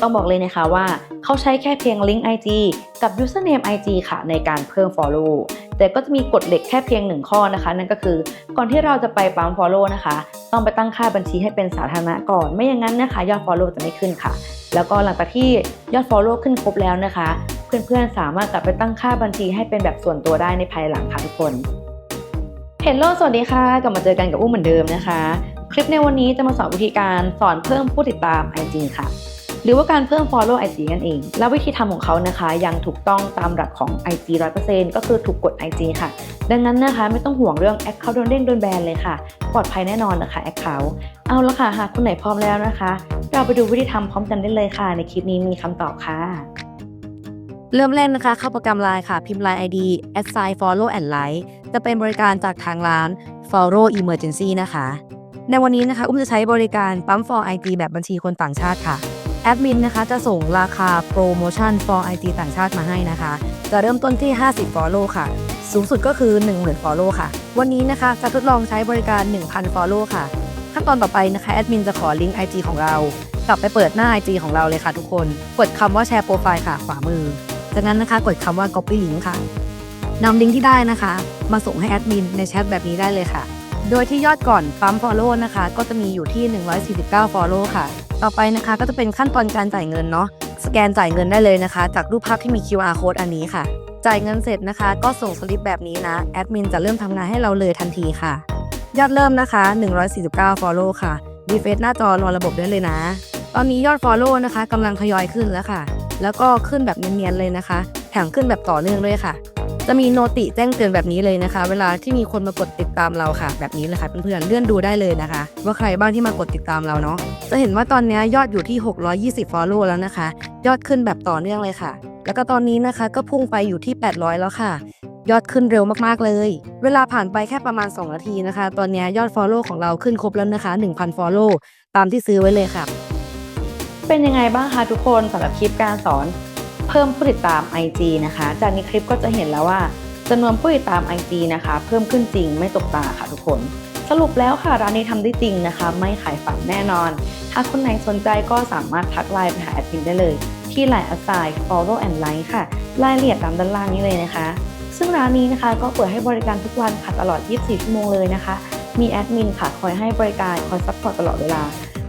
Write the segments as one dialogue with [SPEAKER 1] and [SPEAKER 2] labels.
[SPEAKER 1] ต้องบอกเลยนะคะว่าเขาใช้แค่เพียงลิงก์ IG กับ username IG ค่ะในการเพิ่ม follow แต่ก็จะมีกฎเหล็กแค่เพียงหนึ่งข้อนะคะ นั่นก็คือก่อนที่เราจะไปปั๊ม follow นะคะ ต้องไปตั้งค่าบัญชีให้เป็นสาธารณะก่อน ไม่อย่างนั้นนะคะ ยอด follow จะไม่ขึ้นค่ะ แล้วก็หลังจากที่ยอด follow ขึ้นครบแล้วนะคะ เพื่อนๆสามารถกลับไปตั้งค่าบัญชีให้เป็นแบบส่วนตัวได้ในภายหลังค่ะทุกคนเฮลโลสวัสดีค่ะ กลับมาเจอกันกับอุ้มเหมือนเดิมนะคะ คลิปในวันนี้จะมาสอนวิธีการสอนเพิ่มผู้ติดตาม IG ค่ะ หรือว่าการเพิ่ม follow IG กันเอง แล้ววิธีทำของเขานะคะ ยังถูกต้องตามหลักของ IG 100%ก็คือถูกกด IG ค่ะ ดังนั้นนะคะไม่ต้องห่วงเรื่อง Account โดนเด้งโดนแบนเลยค่ะ ปลอดภัยแน่นอนนะคะ Account เอาละค่ะหากคนไหนพร้อมแล้วนะคะ เราไปดูวิธีทำพร้อมกันได้เลยค่ะ ในคลิปนี้มีคำตอบค่ะ
[SPEAKER 2] เริ่มแรกนะคะ เข้าโปรแกรมไลน์ค่ะ พิมพ์ Line ID assign follow and like จะเป็นบริการจากทางร้าน follow emergency นะคะ ในวันนี้นะคะ อุ้มจะใช้บริการปั๊ม for IG แบบบัญชีคนต่างชาติค่ะ แอดมินนะคะจะส่งราคาโปรโมชั่น for IG ต่างชาติมาให้นะคะ จะเริ่มต้นที่ 50 follow ค่ะ สูงสุดก็คือ 10,000 follow ค่ะ วันนี้นะคะจะทดลองใช้บริการ 1,000 follow ค่ะ ขั้นตอนต่อไปนะคะแอดมินจะขอลิงก์ IG ของเรา กลับไปเปิดหน้า IG ของเราเลยค่ะทุกคน กดคำว่าแชร์โปรไฟล์ค่ะ ขวามือ จากนั้นนะคะกดคำว่า copy link ค่ะนำลิงก์ที่ได้นะคะ มาส่งให้แอดมินในแชทแบบนี้ได้เลยค่ะ โดยที่ยอดก่อนปั๊ม follow นะคะ ก็จะมีอยู่ที่ 149 follow ค่ะ ต่อไปนะคะก็จะเป็นขั้นตอนการจ่ายเงินเนาะสแกนจ่ายเงินได้เลยนะคะ จากรูปภาพที่มี QR code อันนี้ค่ะ จ่ายเงินเสร็จนะคะ ก็ส่งสลิปแบบนี้นะแอดมินจะเริ่มทำงานให้เราเลยทันทีค่ะ ยอดเริ่มนะคะ 149 follow ค่ะรีเฟซหน้าจอรอระบบได้เลยนะ ตอนนี้ยอด follow นะคะกำลังทยอยขึ้นแล้วค่ะ แล้วก็ขึ้นแบบเนียนๆเลยนะคะ แถมขึ้นแบบต่อเนื่องด้วยค่ะ จะมีโนติแจ้งเตือนแบบนี้เลยนะคะ เวลาที่มีคนมากดติดตามเราค่ะ แบบนี้เลยค่ะเพื่อนๆเลื่อนดูได้เลยนะคะ ว่าใครบ้างที่มากดติดตามเราเนาะจะเห็นว่าตอนนี้ยอดอยู่ที่ 620 follow แล้วนะคะ ยอดขึ้นแบบต่อเนื่องเลยค่ะ แล้วก็ตอนนี้นะคะก็พุ่งไปอยู่ที่ 800 แล้วค่ะยอดขึ้นเร็วมากๆเลย เวลาผ่านไปแค่ประมาณ 2 นาทีนะคะ ตอนนี้ยอด follow ของเราขึ้นครบแล้วนะคะ 1,000 follow ตามที่ซื้อไว้เลยค่ะ
[SPEAKER 1] เป็นยังไงบ้างคะทุกคนสำหรับคลิปการสอน เพิ่มผู้ติดตาม IG นะคะ จากในคลิปก็จะเห็นแล้วว่าจำนวนผู้ติดตาม IG นะคะ เพิ่มขึ้นจริงไม่ตกตาค่ะทุกคน สรุปแล้วค่ะร้านนี้ทำได้จริงนะคะ ไม่ขายฝันแน่นอนหาคนไหนสนใจก็สามารถทักไลน์ไปหาแอดมินได้เลย ที่ไลน์ assign follow and like ค่ะรายละเอียดตามด้านล่างนี้เลยนะคะ ซึ่งร้านนี้นะคะก็เปิดให้บริการทุกวันค่ะตลอด 24 ชั่วโมงเลยนะคะ มีแอดมินค่ะคอยให้บริการคอยซัพพอร์ตตลอดเวลา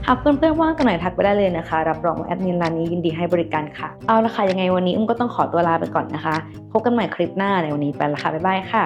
[SPEAKER 1] หากเพื่อนๆว่างกันไหนทักไปได้เลยนะคะ รับรองว่าแอดมินร้านนี้ยินดีให้บริการค่ะ เอาละค่ะยังไงวันนี้อุ้มก็ต้องขอตัวลาไปก่อนนะคะ พบกันใหม่คลิปหน้าในวันนี้ไปละค่ะบ๊ายบายค่ะ